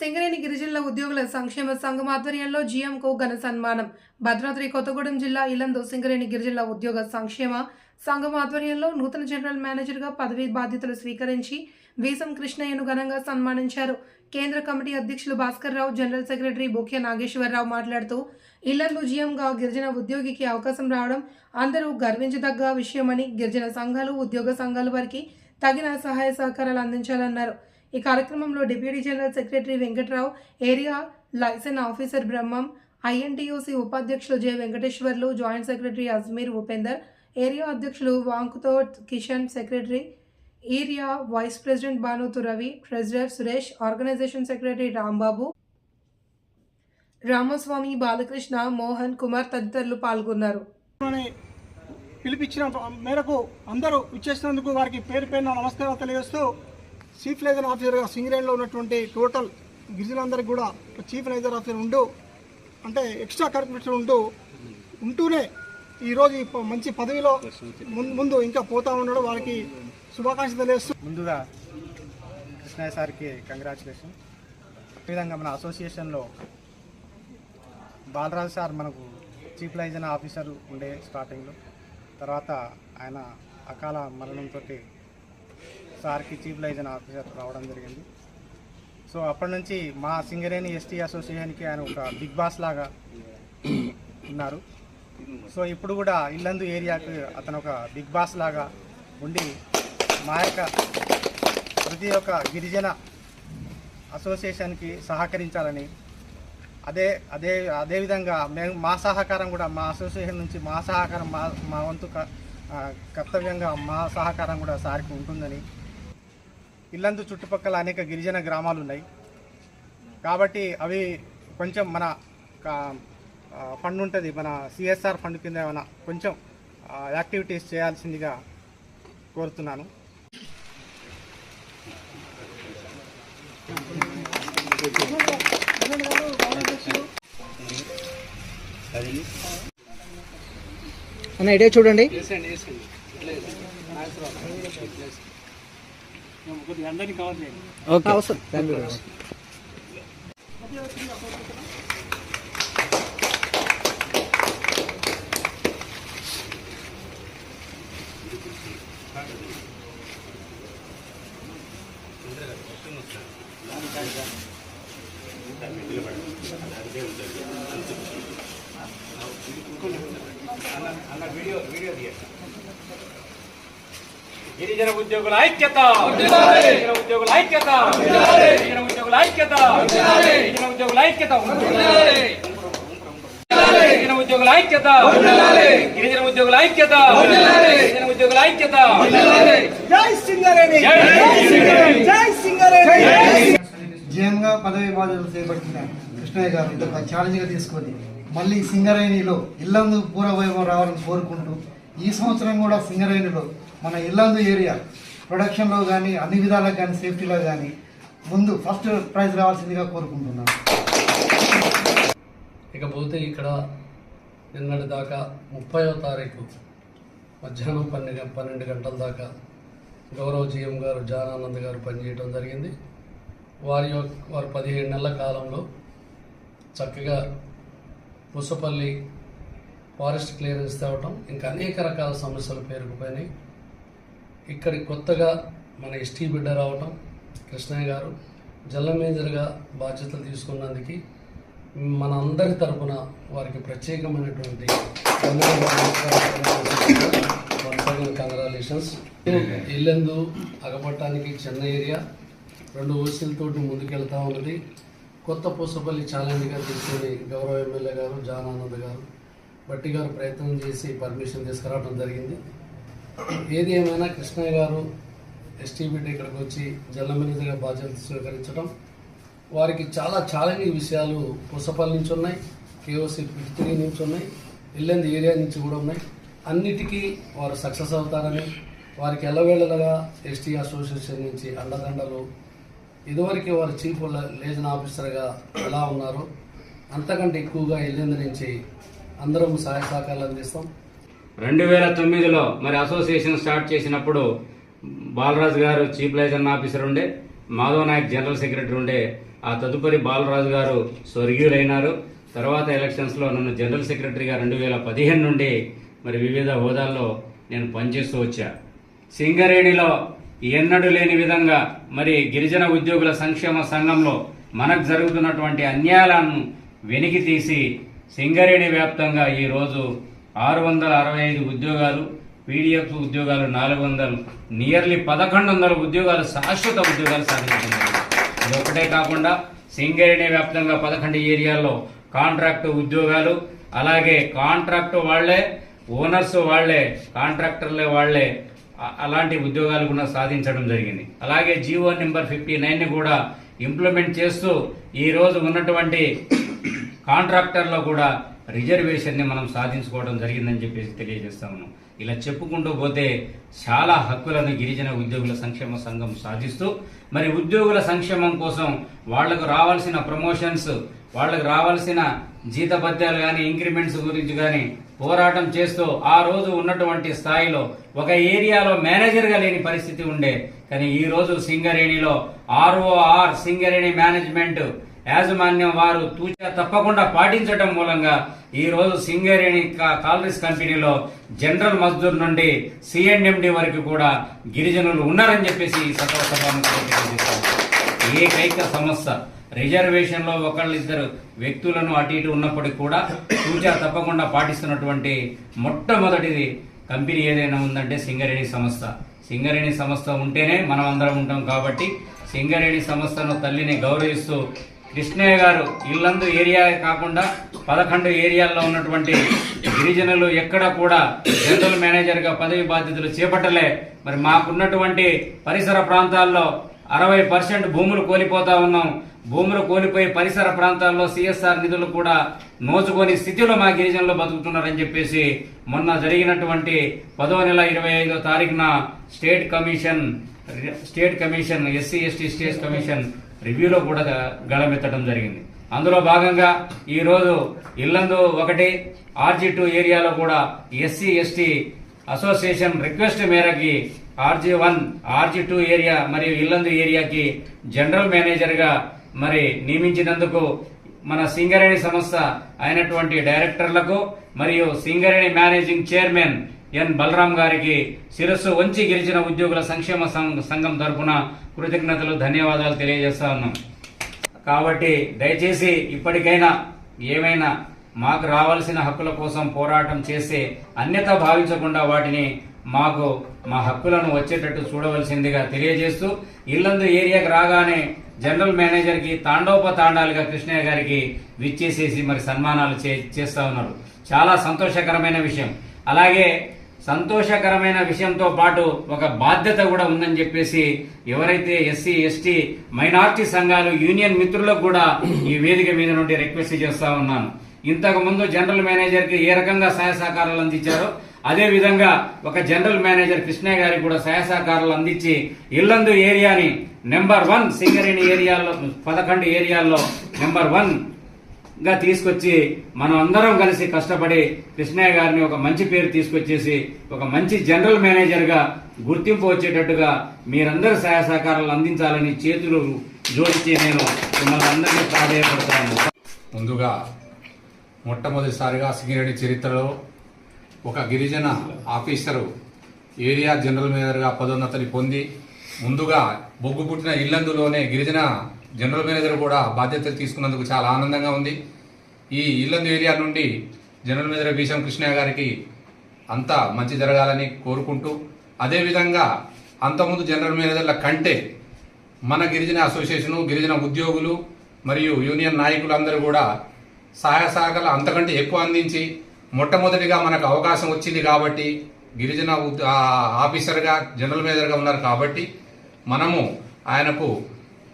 సింగరేణి గిరిజనుల ఉద్యోగుల సంక్షేమ సంఘం ఆధ్వర్యంలో జీఎంకు ఘన సన్మానం. భద్రాద్రి కొత్తగూడెం జిల్లా ఇలందు సింగరేణి గిరిజనుల ఉద్యోగ సంక్షేమ సంఘం ఆధ్వర్యంలో నూతన జనరల్ మేనేజర్గా పదవీ బాధ్యతలు స్వీకరించి వీసం కృష్ణయ్యను ఘనంగా సన్మానించారు. కేంద్ర కమిటీ అధ్యక్షులు భాస్కర్ రావు జనరల్ సెక్రటరీ బుఖ్య నాగేశ్వరరావు మాట్లాడుతూ ఇళ్ళలో జీఎంగా గిరిజన ఉద్యోగికి అవకాశం రావడం అందరూ గర్వించదగ్గ విషయమని గిరిజన సంఘాలు ఉద్యోగ సంఘాల వారికి తగిన సహాయ సహకారాలు అందించాలన్నారు. ఈ కార్యక్రమంలో deputy general secretary Venkatrao area liaison officer Brahmam INTUC ఉపాధ్యక్షులు J Venkateswarlu joint secretary Ajmeera Upender area అధ్యక్షులు Vankudoth Kishan secretary area vice president Banothu Ravi treasurer Suresh organisation secretary Rambabu Ramaswamy Balakrishna Mohan Kumar తదితరులు పాల్గొన్నారు. పిలిపించిన మేరకు అందరూ ఇచ్చేసినందుకు వారికి పేరు పేరున నమస్కారాలు తెలియజేస్తూ చీఫ్ లేజర్ ఆఫీసర్గా సింగరేణిలో ఉన్నటువంటి టోటల్ గిరిజనులందరికీ కూడా చీఫ్ లేజర్ ఆఫీసర్ ఉంటూ అంటే ఎక్స్ట్రా కరిక్యులర్ ఉంటూ ఉంటూనే ఈరోజు ఈ మంచి పదవిలో ముందు ఇంకా పోతా ఉండడం వారికి శుభాకాంక్షలు తెలియజేస్తూ ముందుగా కృష్ణయ్య సార్కి కంగ్రాచులేషన్. విధంగా మన అసోసియేషన్లో బాలరాజు సార్ మనకు చీఫ్ లైజన్ ఆఫీసర్ ఉండే స్టార్టింగ్లో. తర్వాత ఆయన అకాల మరణంతో సార్కి చీఫ్ లైజన్ ఆఫీసర్ రావడం జరిగింది. సో అప్పటి నుంచి మా సింగరేణి ఎస్టీ అసోసియేషన్కి ఆయన ఒక బిగ్ బాస్ లాగా ఉన్నారు. సో ఇప్పుడు కూడా ఇల్లందు ఏరియాకి అతను ఒక బిగ్ బాస్ లాగా ఉండి మా యొక్క ప్రతి ఒక్క గిరిజన అసోసియేషన్కి సహకరించాలని అదే అదే అదేవిధంగా మేము మా సహకారం కూడా మా అసోసియేషన్ నుంచి మా సహకారం మా మా వంతు క- కర్తవ్యంగా మా సహకారం కూడా సార్కి ఉంటుందని ఇల్లందు చుట్టుపక్కల అనేక గిరిజన గ్రామాలు ఉన్నాయి కాబట్టి అవి కొంచెం మన ఫండ్ ఉంటుంది మన సిఎస్ఆర్ ఫండ్ కింద ఏమైనా కొంచెం యాక్టివిటీస్ చేయాల్సిందిగా కోరుతున్నాను. అన్న ఇడే చూడండి. ఓకే. అవసరం. గిరిజన ఉద్యోగుల ఐక్యత. గిరిజన ఉద్యోగుల ఐక్యత. గిరిజన ఉద్యోగుల ఐక్యత. గిరిజన ఉద్యోగుల ఐక్యత. గిరిజన ఉద్యోగుల ఐక్యత. గిరిజన ఉద్యోగుల ఐక్యత. గిరిజన ఉద్యోగుల ఐక్యత. జై సింగరేణి. జై సింగరేణి. జీఎంగా పదవి బాధ్యతలు చేపట్టిన కృష్ణయ్య గారు ఇది ఒక ఛాలెంజ్గా తీసుకొని మళ్ళీ సింగరేణిలో ఇల్లందు పూర్వవైభవం రావాలని కోరుకుంటూ ఈ సంవత్సరం కూడా సింగరేణిలో మన ఇల్లందు ఏరియా ప్రొడక్షన్లో కానీ అన్ని విధాలకు కానీ సేఫ్టీలో కానీ ముందు ఫస్ట్ ప్రైజ్ రావాల్సిందిగా కోరుకుంటున్నాను. ఇకపోతే ఇక్కడ నిన్నటి దాకా ముప్పైవ తారీఖు మధ్యాహ్నం పన్నెండు పన్నెండు గంటల దాకా గౌరవ జీఎం గారు జానానంద్ గారు పనిచేయడం జరిగింది. వారి యొక్క వారు పదిహేడు నెలల కాలంలో చక్కగా పుసపల్లి ఫారెస్ట్ క్లియరెన్స్ తేవటం ఇంకా అనేక రకాల సమస్యలు పేరుకుపోయినాయి. ఇక్కడి కొత్తగా మన ఎస్టీ బిడ్డ రావటం కృష్ణయ్య గారు జల్ల మేజర్గా బాధ్యతలు తీసుకున్నందుకు మన అందరి తరపున వారికి ప్రత్యేకమైనటువంటి కంగ్రాలేషన్స్ ఇల్లెందు అగపట్టానికి చిన్న ఏరియా రెండు ఓసీలతోటి ముందుకెళ్తా ఉన్నది. కొత్త పూసపల్లి ఛాలెంజ్గా తీసుకుని గౌరవ ఎమ్మెల్యే గారు జానానంద్ గారు బట్టి గారు ప్రయత్నం చేసి పర్మిషన్ తీసుకురావడం జరిగింది. ఏది ఏమైనా కృష్ణయ్య గారు ఎస్టీ బిడ్డ ఇక్కడికి వచ్చి జిల్లా మేనేజర్గా బాధ్యతలు స్వీకరించడం వారికి చాలా ఛాలెంజింగ్ విషయాలు పుసపల్లి నుంచి ఉన్నాయి కేఓసీ ఫిఫ్టీ నుంచి ఉన్నాయి ఇల్లంది ఏరియా నుంచి కూడా ఉన్నాయి. అన్నిటికీ వారు సక్సెస్ అవుతారని వారికి ఎల్లవేళలుగా ఎస్టీ అసోసియేషన్ నుంచి అండదండలు. ఇదివరకు వారు చీఫ్ లేజన్ ఆఫీసర్గా ఎలా ఉన్నారో అంతకంటే ఎక్కువగా ఇల్లంది నుంచి అందరం సహాయ సహకారాలు అందిస్తాం. రెండు వేల తొమ్మిదిలో మరి అసోసియేషన్ స్టార్ట్ చేసినప్పుడు బాలరాజు గారు చీఫ్ లైజన్ ఆఫీసర్ ఉండే మాధవ నాయక్ జనరల్ సెక్రటరీ ఉండే ఆ తదుపరి బాలరాజు గారు స్వర్గీయులైనారు. తర్వాత ఎలక్షన్స్లో నన్ను జనరల్ సెక్రటరీగా రెండు వేల పదిహేను నుండి మరి వివిధ హోదాల్లో నేను పనిచేస్తూ వచ్చా. సింగరేణిలో ఎన్నడూ లేని విధంగా మరి గిరిజన ఉద్యోగుల సంక్షేమ సంఘంలో మనకు జరుగుతున్నటువంటి అన్యాయాలను వెనికి తీసి సింగరేణి వ్యాప్తంగా ఈరోజు ఆరు వందల అరవై ఐదు ఉద్యోగాలు పీడిఎఫ్ ఉద్యోగాలు నాలుగు వందలు నియర్లీ పదకొండు వందల ఉద్యోగాలు శాశ్వత ఉద్యోగాలు సాధించుకున్నారు ఇది ఒకటే కాకుండా సింగరేణి వ్యాప్తంగా పదకొండు ఏరియాల్లో కాంట్రాక్ట్ ఉద్యోగాలు అలాగే కాంట్రాక్ట్ వాళ్ళే ఓనర్స్ వాళ్ళే కాంట్రాక్టర్లే వాళ్ళే అలాంటి ఉద్యోగాలు కూడా సాధించడం జరిగింది. అలాగే జీవో నెంబర్ ఫిఫ్టీ నైన్ని కూడా ఇంప్లిమెంట్ చేస్తూ ఈరోజు ఉన్నటువంటి కాంట్రాక్టర్లో కూడా రిజర్వేషన్ని మనం సాధించుకోవడం జరిగిందని చెప్పేసి తెలియజేస్తాము ఇలా చెప్పుకుంటూ పోతే చాలా హక్కులను గిరిజన ఉద్యోగుల సంక్షేమ సంఘం సాధిస్తూ మరి ఉద్యోగుల సంక్షేమం కోసం వాళ్ళకు రావాల్సిన ప్రమోషన్స్ వాళ్ళకు రావాల్సిన జీతపద్యాలు కానీ ఇంక్రిమెంట్స్ గురించి కానీ పోరాటం చేస్తూ ఆ రోజు ఉన్నటువంటి స్థాయిలో ఒక ఏరియాలో మేనేజర్గా లేని పరిస్థితి ఉండే. కానీ ఈ రోజు సింగరేణిలో ఆర్ఓఆర్ సింగరేణి మేనేజ్మెంట్ యాజమాన్యం వారు తూచా తప్పకుండా పాటించడం మూలంగా ఈరోజు సింగరేణి కా- కాలరీస్ కంపెనీలో జనరల్ మజ్దూర్ నుండి సిఎన్ఎండి వరకు కూడా గిరిజనులు ఉన్నారని చెప్పేసి ఈ సభ ఏకైక సంస్థ రిజర్వేషన్లో ఒకళ్ళిద్దరు వ్యక్తులను అటు ఇటు ఉన్నప్పటికీ కూడా తూచా తప్పకుండా పాటిస్తున్నటువంటి మొట్టమొదటిది కంపెనీ ఏదైనా ఉందంటే సింగరేణి సంస్థ. సింగరేణి సంస్థ ఉంటేనే మనం అందరం ఉంటాం కాబట్టి సింగరేణి సంస్థను తల్లిని గౌరవిస్తూ కృష్ణయ్య గారు ఇల్లందు ఏరియా కాకుండా పదకొండు ఏరియాల్లో ఉన్నటువంటి గిరిజనులు ఎక్కడ కూడా జనరల్ మేనేజర్గా పదవి బాధ్యతలు చేపట్టలే. మరి మాకున్నటువంటి పరిసర ప్రాంతాల్లో అరవై పర్సెంట్ భూములు కోల్పోతా ఉన్నాం. భూములు కోల్పోయి పరిసర ప్రాంతాల్లో సిఎస్ఆర్ నిధులు కూడా నోచుకొని స్థితిలో మా గిరిజనులు బతుకుతున్నారని చెప్పేసి మొన్న జరిగినటువంటి పదో నెల ఇరవై ఐదో తారీఖున state commission state commission SC ST state commission రివ్యూలో కూడా గళమెత్తడం జరిగింది. అందులో భాగంగా ఈరోజు ఇల్లందు ఒకటి ఆర్జీ టూ ఏరియాలో కూడా ఎస్సీ ఎస్టీ అసోసియేషన్ రిక్వెస్ట్ మేరకి RG one RG two area మరియు ఇల్లందు ఏరియాకి జనరల్ మేనేజర్గా మరి నియమించినందుకు మన సింగరేణి సంస్థ అయినటువంటి డైరెక్టర్లకు మరియు Singareni managing chairman N Balaram గారికి శిరస్సు వంచి గెలిచిన ఉద్యోగుల సంక్షేమ సం- సంఘం తరపున కృతజ్ఞతలు ధన్యవాదాలు తెలియజేస్తా ఉన్నాం. కాబట్టి దయచేసి ఇప్పటికైనా ఏమైనా మాకు రావాల్సిన హక్కుల కోసం పోరాటం చేస్తే అన్యత భావించకుండా వాటిని మాకు మా హక్కులను వచ్చేటట్టు చూడవలసిందిగా తెలియజేస్తూ ఇల్లందు ఏరియాకి రాగానే జనరల్ మేనేజర్కి తాండోపతాండాలుగా కృష్ణయ్య గారికి విచ్చేసేసి మరి సన్మానాలు చే- చేస్తా ఉన్నారు. చాలా సంతోషకరమైన విషయం. అలాగే సంతోషకరమైన విషయంతో పాటు ఒక బాధ్యత కూడా ఉందని చెప్పేసి ఎవరైతే ఎస్సీ ఎస్టీ మైనార్టీ సంఘాలు యూనియన్ మిత్రులకు కూడా ఈ వేదిక మీద నుండి రిక్వెస్ట్ చేస్తా ఉన్నాను. ఇంతకు ముందు జనరల్ మేనేజర్కి ఏ రకంగా సహాయ సహకారాలు అందించారో అదే విధంగా ఒక జనరల్ మేనేజర్ కృష్ణయ్య గారికి కూడా సహాయ సహకారాలు అందించి ఇల్లందు ఏరియాని నెంబర్ వన్ సింగరేణి ఏరియాలో పదకొండు ఏరియాల్లో నెంబర్ వన్ గా తీసుకొచ్చి మనం అందరం కలిసి కష్టపడి కృష్ణయ్య గారిని ఒక మంచి పేరు తీసుకొచ్చేసి ఒక మంచి జనరల్ మేనేజర్గా గుర్తింపు వచ్చేటట్టుగా మీరందరూ సహాయ సహకారాలు అందించాలని చేతులు జోడించి నేను మిమ్మల్ని అందరినీ ప్రాధాయపడతాను ముందుగా మొట్టమొదటిసారిగా సింగిరెడ్డి చరిత్రలో ఒక గిరిజన ఆఫీసరు ఏరియా జనరల్ మేనేజర్గా పదోన్నతిని పొంది ముందుగా బొగ్గు పుట్టిన ఇల్లందులోనే గిరిజన జనరల్ మేనేజర్ కూడా బాధ్యతలు తీసుకున్నందుకు చాలా ఆనందంగా ఉంది. ఈ ఇల్లందు ఏరియా నుండి జనరల్ మేనేజర్ భీషం కృష్ణయ్య గారికి అంతా మంచి జరగాలని కోరుకుంటూ అదేవిధంగా అంతకుముందు జనరల్ మేనేజర్ల కంటే మన గిరిజన అసోసియేషను గిరిజన ఉద్యోగులు మరియు యూనియన్ నాయకులందరూ కూడా సహాయ సహకారాలు అంతకంటే ఎక్కువ అందించి మొట్టమొదటిగా మనకు అవకాశం వచ్చింది కాబట్టి గిరిజన ఆఫీసర్గా జనరల్ మేనేజర్గా ఉన్నారు కాబట్టి మనము ఆయనకు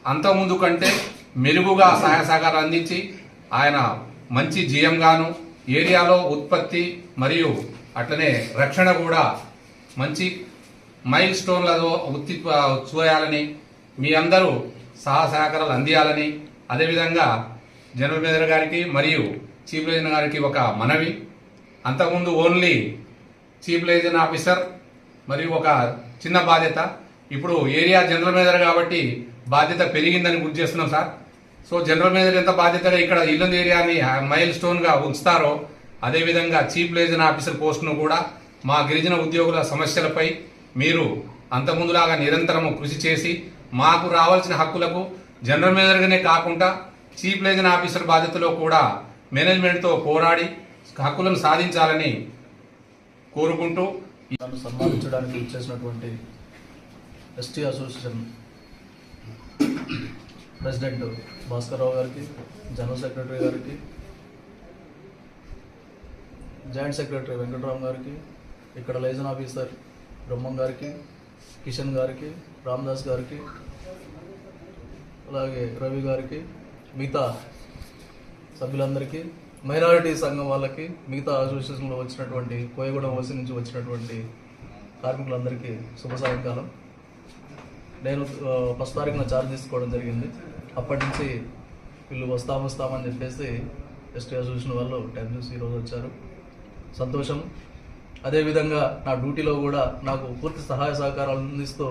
అంతకుముందు కంటే మెరుగుగా సహాయ సహకారాలు అందించి ఆయన మంచి జీఎం గాను ఏరియాలో ఉత్పత్తి మరియు అట్లనే రక్షణ కూడా మంచి మైల్ స్టోన్లతో ఉత్తి చూయాలని మీ అందరూ సహాయ సహకారాలు అందియాలని అదేవిధంగా జనరల్ మేనేజర్ గారికి మరియు చీఫ్ లైజన్ గారికి ఒక మనవి. అంతకుముందు ఓన్లీ చీఫ్ లైజన్ ఆఫీసర్ మరియు ఒక చిన్న బాధ్యత. ఇప్పుడు ఏరియా జనరల్ మేనేజర్ కాబట్టి బాధ్యత పెరిగిందని గుర్తు చేస్తున్నాం సార్. సో జనరల్ మేనేజర్ ఎంత బాధ్యతగా ఇక్కడ ఇల్లందు ఏరియాని మైల్ స్టోన్గా ఉంచుతారో అదేవిధంగా చీఫ్ లేజన్ ఆఫీసర్ పోస్టును కూడా మా గిరిజన ఉద్యోగుల సమస్యలపై మీరు అంతకుముందులాగా నిరంతరము కృషి చేసి మాకు రావాల్సిన హక్కులకు జనరల్ మేనేజర్గానే కాకుండా చీఫ్ లేజన్ ఆఫీసర్ బాధ్యతలో కూడా మేనేజ్మెంట్తో పోరాడి హక్కులను సాధించాలని కోరుకుంటూ సన్మానించడానికి ఇచ్చేసినటువంటి ఎస్టీ అసోసియేషన్ ప్రెసిడెంట్ భాస్కర్రావు గారికి జనరల్ సెక్రటరీ గారికి జాయింట్ సెక్రటరీ వెంకటరామ్ గారికి ఇక్కడ లైజన్ ఆఫీసర్ బ్రహ్మం గారికి కిషన్ గారికి రామ్దాస్ గారికి అలాగే రవి గారికి మిగతా సభ్యులందరికీ మైనారిటీ సంఘం వాళ్ళకి మిగతా అసోసియేషన్లో వచ్చినటువంటి కోయగూడెం ఓసి నుంచి వచ్చినటువంటి కార్మికులందరికీ శుభ సాయంకాలం. నేను ఫస్ట్ తారీఖున చార్జ్ తీసుకోవడం జరిగింది. అప్పటి నుంచి వీళ్ళు వస్తాం వస్తామని చెప్పేసి ఎస్టీ అసోసియేషన్ వాళ్ళు టైం చూసి ఈరోజు వచ్చారు. సంతోషం. అదేవిధంగా నా డ్యూటీలో కూడా నాకు పూర్తి సహాయ సహకారాలు అందిస్తూ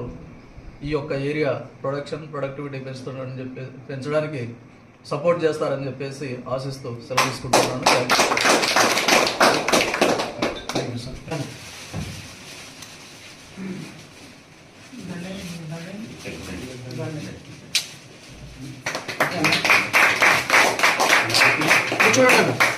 ఈ యొక్క ఏరియా ప్రొడక్షన్ ప్రొడక్టివిటీ పెంచుతున్నాడని చెప్పి పెంచడానికి సపోర్ట్ చేస్తారని చెప్పేసి ఆశిస్తూ సెలవు తీసుకుంటున్నాను. ちらから。